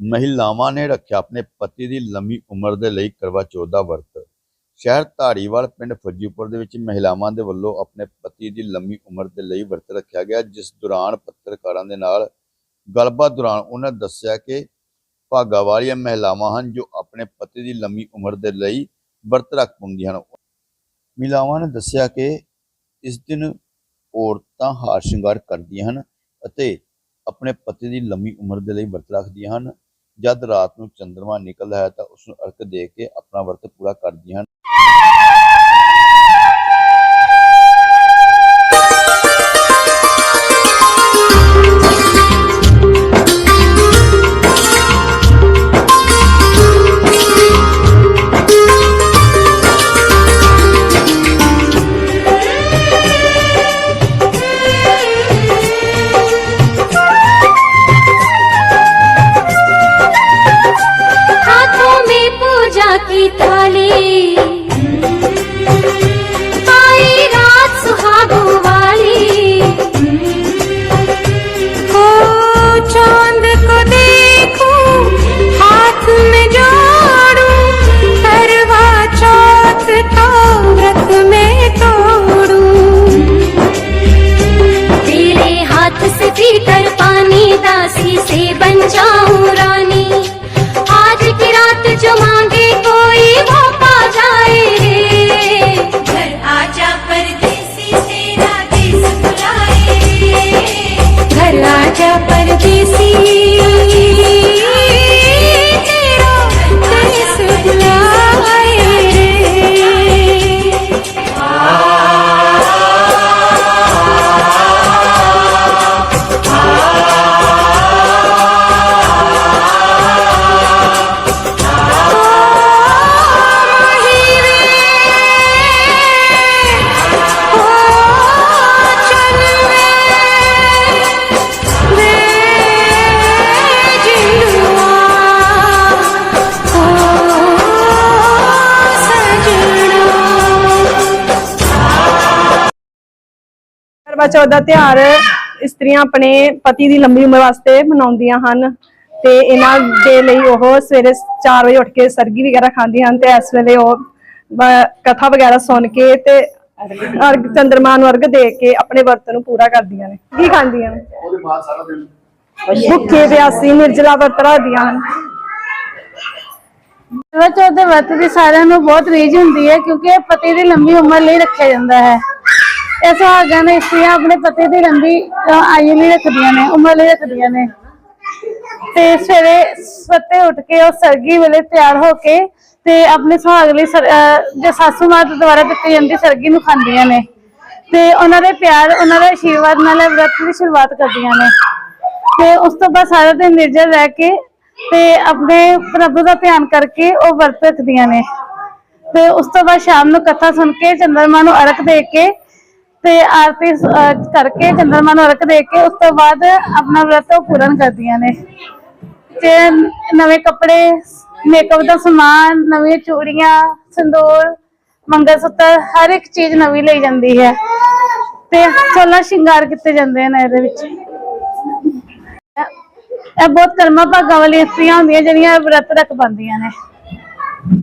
ਮਹਿਲਾਵਾਂ ਨੇ ਰੱਖਿਆ ਆਪਣੇ ਪਤੀ ਦੀ ਲੰਮੀ ਉਮਰ ਦੇ ਲਈ ਕਰਵਾ ਚੌਥ ਦਾ ਵਰਤ। ਸ਼ਹਿਰ ਧਾਰੀਵਾਲ, ਪਿੰਡ ਫੱਜੀਪੁਰ ਦੇ ਵਿੱਚ ਮਹਿਲਾਵਾਂ ਦੇ ਵੱਲੋਂ ਆਪਣੇ ਪਤੀ ਦੀ ਲੰਮੀ ਉਮਰ ਦੇ ਲਈ ਵਰਤ ਰੱਖਿਆ ਗਿਆ, ਜਿਸ ਦੌਰਾਨ ਪੱਤਰਕਾਰਾਂ ਦੇ ਨਾਲ ਗੱਲਬਾਤ ਦੌਰਾਨ ਉਹਨਾਂ ਦੱਸਿਆ ਕਿ ਭਾਗਾ ਵਾਲੀਆਂ ਮਹਿਲਾਵਾਂ ਹਨ ਜੋ ਆਪਣੇ ਪਤੀ ਦੀ ਲੰਮੀ ਉਮਰ ਦੇ ਲਈ ਵਰਤ ਰੱਖ ਪਾਉਂਦੀਆਂ ਹਨ। ਮਹਿਲਾਵਾਂ ਨੇ ਦੱਸਿਆ ਕਿ ਇਸ ਦਿਨ ਔਰਤਾਂ ਹਾਰ ਸ਼ਿੰਗਾਰ ਕਰਦੀਆਂ ਹਨ ਅਤੇ ਆਪਣੇ ਪਤੀ ਦੀ ਲੰਮੀ ਉਮਰ ਦੇ ਲਈ ਵਰਤ ਰੱਖਦੀਆਂ ਹਨ। ਜਦ ਰਾਤ ਨੂੰ ਚੰਦਰਮਾ ਨਿਕਲਦਾ ਹੈ ਤਾਂ ਉਸ ਨੂੰ ਅਰਕ ਦੇ ਕੇ ਆਪਣਾ ਵਰਤ ਪੂਰਾ ਕਰਦੀਆਂ ਹਨ। ਕਰਵਾ ਚੌਥ ਦਾ ਤਿਉਹਾਰ ਇਸਤਰੀਆਂ ਆਪਣੇ ਪਤੀ ਦੀ ਲੰਬੀ ਉਮਰ ਵਾਸਤੇ ਮਨਾਉਂਦੀਆਂ ਹਨ ਤੇ ਇਹਨਾਂ ਦੇ ਲਈ ਉਹ ਸਵੇਰੇ 4 ਵਜੇ ਉੱਠ ਕੇ ਸਰਗੀ ਵਗੈਰਾ ਖਾਂਦੀਆਂ ਹਨ ਤੇ ਇਸ ਵੇਲੇ ਉਹ ਕਥਾ ਵਗੈਰਾ ਸੁਣ ਕੇ ਤੇ ਅਰਗ ਚੰਦਰਮਾ ਨੂੰ ਅਰਗ ਦੇ ਕੇ ਆਪਣੇ ਵਰਤ ਨੂੰ ਪੂਰਾ ਕਰਦੀਆਂ ਨੇ। ਕੀ ਖਾਂਦੀਆਂ? ਨੇ ਭੁੱਖੇ ਪਿਆਸੀ ਨਿਰਜਲਾ ਵਰਤ ਰੱਖਦੀਆਂ ਹਨ। ਕਰਵਾ ਚੌਥ ਦੇ ਵਰਤ ਦੀ ਸਾਰਿਆਂ ਨੂੰ ਬਹੁਤ ਰੀਝ ਹੁੰਦੀ ਹੈ ਕਿਉਂਕਿ ਇਹ ਪਤੀ ਦੀ ਲੰਬੀ ਉਮਰ ਲਈ ਰੱਖਿਆ ਜਾਂਦਾ ਹੈ। ਇਹ ਸੁਹਾਗਾਂ ਨੇ ਇਸਤਰੀਆਂ ਆਪਣੇ ਪਤੀ ਦੀ ਲੰਬੀ ਆਈ ਲਈ ਰੱਖਦੀਆਂ ਨੇ, ਉਮਰ ਲਈ ਰੱਖਦੀਆਂ ਨੇ। ਤੇ ਸਵੇਰੇ ਸੱਤੇ ਉੱਠ ਕੇ ਉਹ ਸਰਗੀ ਵੇਲੇ ਤਿਆਰ ਹੋ ਕੇ ਤੇ ਆਪਣੇ ਸੁਹਾਗ ਲਈ ਸਰ- ਸਾਸੂ ਮਾਂ ਦੁਆਰਾ ਦਿੱਤੀ ਜਾਂਦੀ ਸਰਗੀ ਨੂੰ ਖਾਂਦੀਆਂ ਨੇ। ਤੇ ਉਹਨਾਂ ਦੇ ਪਿਆਰ, ਉਹਨਾਂ ਦੇ ਆਸ਼ੀਰਵਾਦ ਨਾਲ ਵਰਤ ਦੀ ਸ਼ੁਰੂਆਤ ਕਰਦੀਆਂ ਨੇ। ਤੇ ਉਸ ਤੋਂ ਬਾਅਦ ਸਾਰਾ ਦਿਨ ਨਿਰਜਲ ਰਹਿ ਕੇ ਤੇ ਆਪਣੇ ਪ੍ਰਭੂ ਦਾ ਧਿਆਨ ਕਰਕੇ ਉਹ ਵਰਤ ਰੱਖਦੀਆਂ ਨੇ। ਤੇ ਉਸ ਤੋਂ ਬਾਅਦ ਸ਼ਾਮ ਨੂੰ ਕਥਾ ਸੁਣ ਕੇ ਚੰਦਰਮਾ ਨੂੰ ਅਰਕ ਦੇ ਕੇ ਤੇ ਆਰਤੀ ਕਰਕੇ ਚੰਦਰਮਾ ਨੂੰ ਅਰਕ ਦੇ ਕੇ ਉਸ ਤੋਂ ਬਾਅਦ ਆਪਣਾ ਵਰਤ ਪੂਰਨ ਕਰਦੀਆਂ ਨੇ। ਤੇ ਨਵੇਂ ਕੱਪੜੇ ਮੇਕਅਪ ਦਾ ਸਮਾਨ, ਨਵੀਆਂ ਚੂੜੀਆਂ, ਸੰਦੂਰ, ਮੰਗਲਸੂਤਰ, ਹਰ ਇੱਕ ਚੀਜ਼ ਨਵੀਂ ਲਈ ਜਾਂਦੀ ਹੈ। ਤੇ ਸੋਲਾਂ ਸ਼ਿੰਗਾਰ ਕੀਤੇ ਜਾਂਦੇ ਨੇ ਇਹਦੇ ਵਿੱਚ। ਇਹ ਬਹੁਤ ਕਰਮਾ ਭਾਗਾਂ ਵਾਲੀਆਂ ਇਸਤਰੀਆਂ ਹੁੰਦੀਆਂ ਜਿਹੜੀਆਂ ਵਰਤ ਰੱਖ ਪਾਉਂਦੀਆਂ ਨੇ।